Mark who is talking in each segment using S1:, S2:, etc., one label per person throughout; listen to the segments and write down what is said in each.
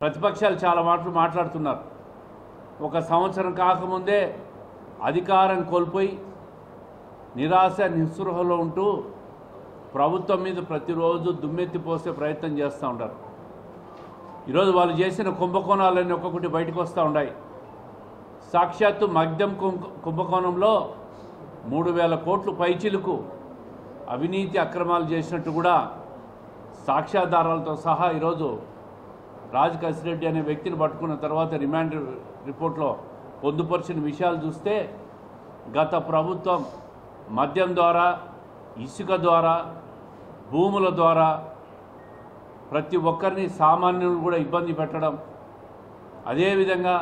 S1: ప్రతిపక్షాలు చాలా మాటలు మాట్లాడుతున్నారు. ఒక సంవత్సరం కాకముందే అధికారం కోల్పోయి నిరాశ నిస్పృహలో ఉంటూ ప్రభుత్వం మీద ప్రతిరోజు దుమ్మెత్తి పోసే ప్రయత్నం చేస్తూ ఉంటారు. ఈరోజు వాళ్ళు చేసిన కుంభకోణాలన్నీ ఒక్కొక్కటి బయటకు వస్తూ ఉన్నాయి. సాక్షాత్తు మద్యం కుంభకోణంలో మూడు వేల కోట్లు పైచిలుకు అవినీతి అక్రమాలు చేసినట్టు కూడా సాక్ష్యాధారాలతో సహా ఈరోజు రాజ్ కసిరెడ్డి అనే వ్యక్తిని పట్టుకున్న తర్వాత రిమాండ్ రిపోర్ట్లో పొందుపరిచిన విషయాలు చూస్తే గత ప్రభుత్వం మద్యం ద్వారా ఇసుక ద్వారా భూముల ద్వారా ప్రతి ఒక్కరిని సామాన్యులు కూడా ఇబ్బంది పెట్టడం అదేవిధంగా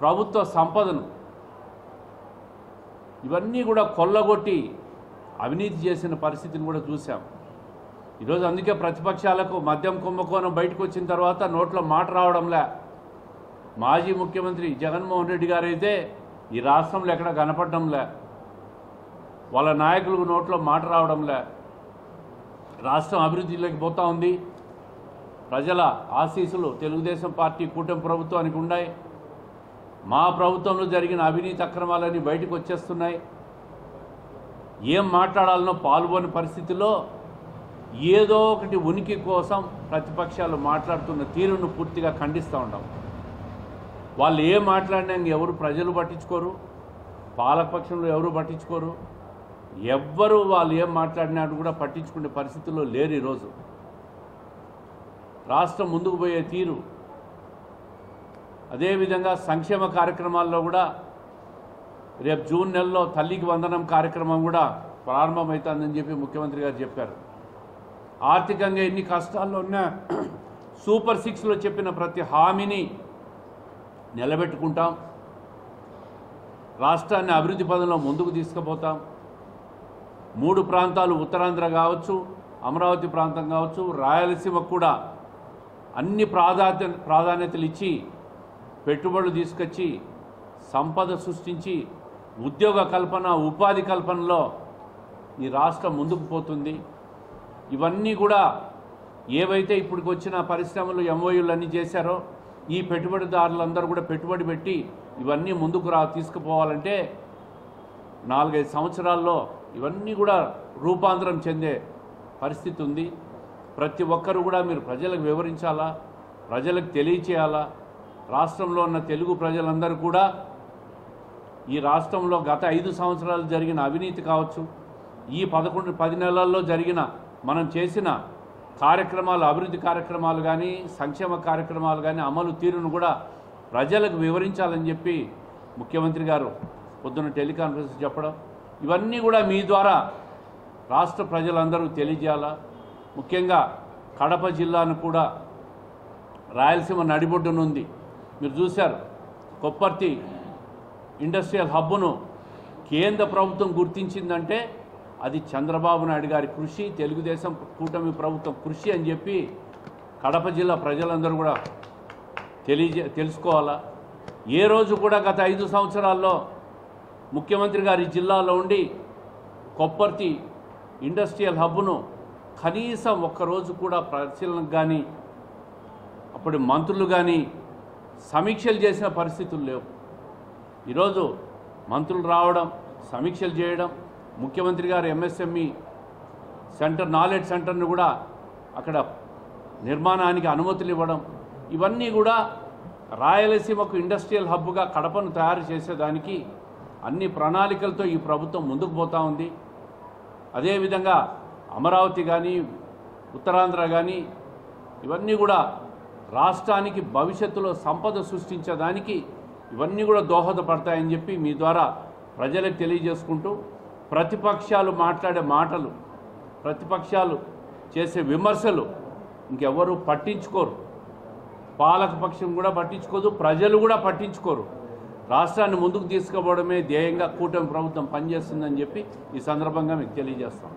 S1: ప్రభుత్వ సంపదను ఇవన్నీ కూడా కొల్లగొట్టి అవినీతి చేసిన పరిస్థితిని కూడా చూసాం ఈరోజు అందుకే ప్రతిపక్షాలకు మద్యం కుంభకోణం బయటకు వచ్చిన తర్వాత నోట్లో మాట రావడంలే. మాజీ ముఖ్యమంత్రి జగన్మోహన్ రెడ్డి గారు అయితే ఈ రాష్ట్రంలో ఎక్కడ కనపడడంలే. వాళ్ళ నాయకులకు నోట్లో మాట రావడంలే. రాష్ట్రం అభివృద్ధిలోకి పోతా ఉంది. ప్రజల ఆశీస్సులు తెలుగుదేశం పార్టీ కూటమి ప్రభుత్వానికి ఉన్నాయి. మా ప్రభుత్వంలో జరిగిన అవినీతి అక్రమాలన్నీ బయటకు వచ్చేస్తున్నాయి. ఏం మాట్లాడాలనో పాల్గొని పరిస్థితిలో ఏదో ఒకటి ఉనికి కోసం ప్రతిపక్షాలు మాట్లాడుతున్న తీరును పూర్తిగా ఖండిస్తూ ఉంటాం వాళ్ళు ఏం మాట్లాడినా ఎవరు ప్రజలు పట్టించుకోరు పాలకపక్షంలో ఎవరు పట్టించుకోరు ఎవ్వరు వాళ్ళు ఏం మాట్లాడినాడు కూడా పట్టించుకునే పరిస్థితుల్లో లేరు ఈరోజు. రాష్ట్రం ముందుకు పోయే తీరు. అదేవిధంగా సంక్షేమ కార్యక్రమాల్లో కూడా రేపు జూన్ నెలలో తల్లికి వందనం కార్యక్రమం కూడా ప్రారంభమవుతుందని చెప్పి ముఖ్యమంత్రి గారు చెప్పారు. ఆర్థికంగా ఎన్ని కష్టాల్లో ఉన్నా సూపర్ సిక్స్లో చెప్పిన ప్రతి హామీని నిలబెట్టుకుంటాం. రాష్ట్రాన్ని అభివృద్ధి పదంలో ముందుకు తీసుకుపోతాం. మూడు ప్రాంతాలు ఉత్తరాంధ్ర కావచ్చు అమరావతి ప్రాంతం కావచ్చు రాయలసీమకు కూడా అన్ని ప్రాధాన్య ప్రాధాన్యతలు ఇచ్చి పెట్టుబడులు తీసుకొచ్చి సంపద సృష్టించి ఉద్యోగ కల్పన ఉపాధి కల్పనలో ఈ రాష్ట్రం ముందుకు పోతుంది. ఇవన్నీ కూడా ఏవైతే ఇప్పటికి వచ్చిన పరిశ్రమలు ఎంఓయూలు అన్నీ చేశారో ఈ పెట్టుబడిదారులందరూ కూడా పెట్టుబడి పెట్టి ఇవన్నీ ముందుకు రా తీసుకుపోవాలంటే నాలుగైదు సంవత్సరాల్లో ఇవన్నీ కూడా రూపాంతరం చెందే పరిస్థితి ఉంది. ప్రతి ఒక్కరు కూడా మీరు ప్రజలకు వివరించాలా? ప్రజలకు తెలియచేయాలా? రాష్ట్రంలో ఉన్న తెలుగు ప్రజలందరూ కూడా ఈ రాష్ట్రంలో గత ఐదు సంవత్సరాలు జరిగిన అవినీతి కావచ్చు ఈ పదకొండు పది నెలల్లో జరిగిన మనం చేసిన కార్యక్రమాలు అభివృద్ధి కార్యక్రమాలు కానీ సంక్షేమ కార్యక్రమాలు కానీ అమలు తీరును కూడా ప్రజలకు వివరించాలని చెప్పి ముఖ్యమంత్రి గారు పొద్దున్న టెలికాన్ఫరెన్స్ చెప్పడం ఇవన్నీ కూడా మీ ద్వారా రాష్ట్ర ప్రజలందరూ తెలియజేయాలా? ముఖ్యంగా కడప జిల్లాను కూడా రాయలసీమ నడిబొడ్డునుంది. మీరు చూశారు కొప్పర్తి ఇండస్ట్రియల్ హబ్బును కేంద్ర ప్రభుత్వం గుర్తించిందంటే అది చంద్రబాబు నాయుడు గారి కృషి తెలుగుదేశం కూటమి ప్రభుత్వం కృషి అని చెప్పి కడప జిల్లా ప్రజలందరూ కూడా తెలియజే తెలుసుకోవాలా? ఏ రోజు కూడా గత ఐదు సంవత్సరాల్లో ముఖ్యమంత్రి గారి జిల్లాలో ఉండి కొప్పర్తి ఇండస్ట్రియల్ హబ్బును కనీసం ఒక్కరోజు కూడా పరిశీలనకు కానీ అప్పుడు మంత్రులు కానీ సమీక్షలు చేసిన పరిస్థితులు లేవు. ఈరోజు మంత్రులు రావడం సమీక్షలు చేయడం ముఖ్యమంత్రి గారు ఎంఎస్ఎంఈ సెంటర్ నాలెడ్జ్ సెంటర్ను కూడా అక్కడ నిర్మాణానికి అనుమతులు ఇవ్వడం ఇవన్నీ కూడా రాయలసీమకు ఇండస్ట్రియల్ హబ్గా కడపను తయారు చేసేదానికి అన్ని ప్రణాళికలతో ఈ ప్రభుత్వం ముందుకు పోతా ఉంది. అదేవిధంగా అమరావతి కానీ ఉత్తరాంధ్ర కానీ ఇవన్నీ కూడా రాష్ట్రానికి భవిష్యత్తులో సంపద సృష్టించేదానికి ఇవన్నీ కూడా దోహదపడతాయని చెప్పి మీ ద్వారా ప్రజలకు తెలియజేసుకుంటూ ప్రతిపక్షాలు మాట్లాడే మాటలు ప్రతిపక్షాలు చేసే విమర్శలు ఇంకెవరు పట్టించుకోరు. పాలకపక్షం కూడా పట్టించుకోదు ప్రజలు కూడా పట్టించుకోరు. రాష్ట్రాన్ని ముందుకు తీసుకుపోవడమే ధ్యేయంగా కూటమి ప్రభుత్వం పనిచేస్తుందని చెప్పి ఈ సందర్భంగా మీకు తెలియజేస్తాం.